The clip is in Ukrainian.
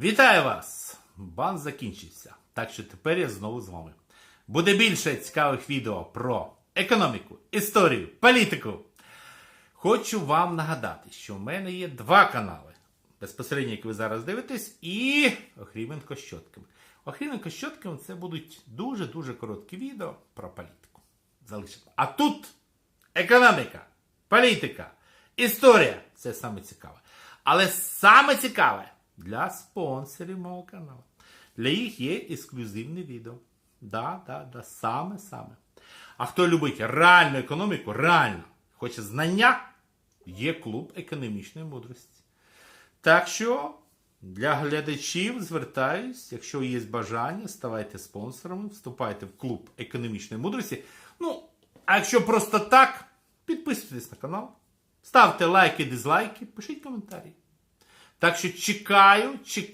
Вітаю вас! Бан закінчився. Так що тепер я знову з вами. Буде більше цікавих відео про економіку, історію, політику. Хочу вам нагадати, що в мене є два канали. Безпосередньо, як ви зараз дивитесь, і Охріменко з щотками. Охріменко з щотками це будуть дуже-дуже короткі відео про політику. Залишимо. А тут економіка, політика, історія це саме цікаве. Але саме цікаве для спонсорів мого каналу. Для їх є ексклюзивне відео. Да, да, да, саме саме. А хто любить реальну економіку, реально хоче знання, є клуб економічної мудрості. Так що для глядачів звертаюсь, якщо є бажання, ставайте спонсорами, вступайте в клуб економічної мудрості. Ну, а якщо просто так, підписуйтесь на канал, ставте лайки, дизлайки, пишіть коментарі. Так що чекаю, чекаю.